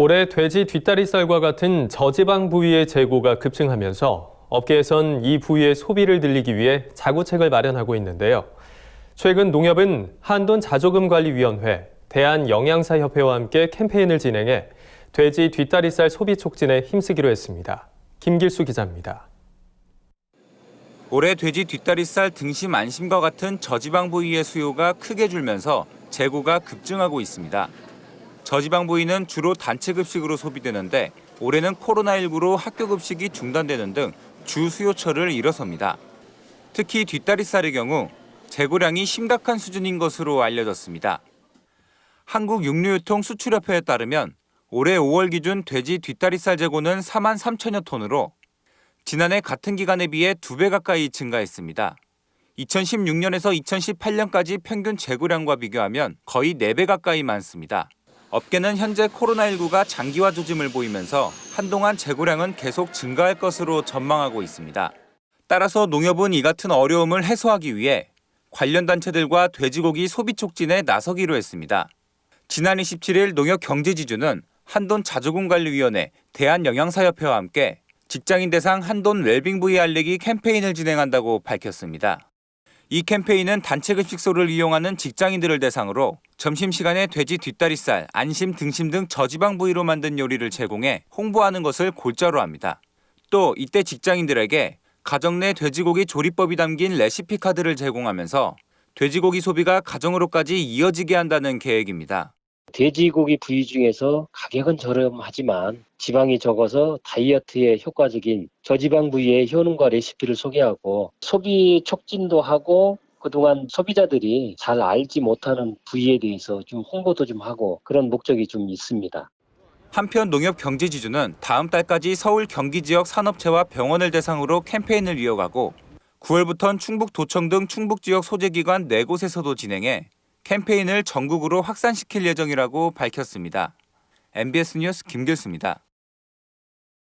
올해 돼지 뒷다리살과 같은 저지방 부위의 재고가 급증하면서 업계에선 이 부위의 소비를 늘리기 위해 자구책을 마련하고 있는데요. 최근 농협은 한돈 자조금관리위원회, 대한영양사협회와 함께 캠페인을 진행해 돼지 뒷다리살 소비 촉진에 힘쓰기로 했습니다. 김길수 기자입니다. 올해 돼지 뒷다리살 등심 안심과 같은 저지방 부위의 수요가 크게 줄면서 재고가 급증하고 있습니다. 저지방 부위는 주로 단체 급식으로 소비되는데 올해는 코로나19로 학교 급식이 중단되는 등 주 수요처를 일어섭니다. 특히 뒷다리살의 경우 재고량이 심각한 수준인 것으로 알려졌습니다. 한국육류유통 수출협회에 따르면 올해 5월 기준 돼지 뒷다리살 재고는 4만 3천여 톤으로 지난해 같은 기간에 비해 두배 가까이 증가했습니다. 2016년에서 2018년까지 평균 재고량과 비교하면 거의 4배 가까이 많습니다. 업계는 현재 코로나19가 장기화 조짐을 보이면서 한동안 재고량은 계속 증가할 것으로 전망하고 있습니다. 따라서 농협은 이 같은 어려움을 해소하기 위해 관련 단체들과 돼지고기 소비 촉진에 나서기로 했습니다. 지난 27일 농협 경제지주는 한돈 자조금관리위원회 대한영양사협회와 함께 직장인 대상 한돈 웰빙 부위 알리기 캠페인을 진행한다고 밝혔습니다. 이 캠페인은 단체 급식소를 이용하는 직장인들을 대상으로 점심시간에 돼지 뒷다리살, 안심, 등심 등 저지방 부위로 만든 요리를 제공해 홍보하는 것을 골자로 합니다. 또 이때 직장인들에게 가정 내 돼지고기 조리법이 담긴 레시피 카드를 제공하면서 돼지고기 소비가 가정으로까지 이어지게 한다는 계획입니다. 돼지고기 부위 중에서 가격은 저렴하지만 지방이 적어서 다이어트에 효과적인 저지방 부위의 효능과 레시피를 소개하고 소비 촉진도 하고 그동안 소비자들이 잘 알지 못하는 부위에 대해서 좀 홍보도 좀 하고 그런 목적이 좀 있습니다. 한편 농협 경제지주는 다음 달까지 서울 경기 지역 산업체와 병원을 대상으로 캠페인을 이어가고 9월부터는 충북 도청 등 충북 지역 소재기관 4곳에서도 진행해 캠페인을 전국으로 확산시킬 예정이라고 밝혔습니다. MBS 뉴스 김길수입니다.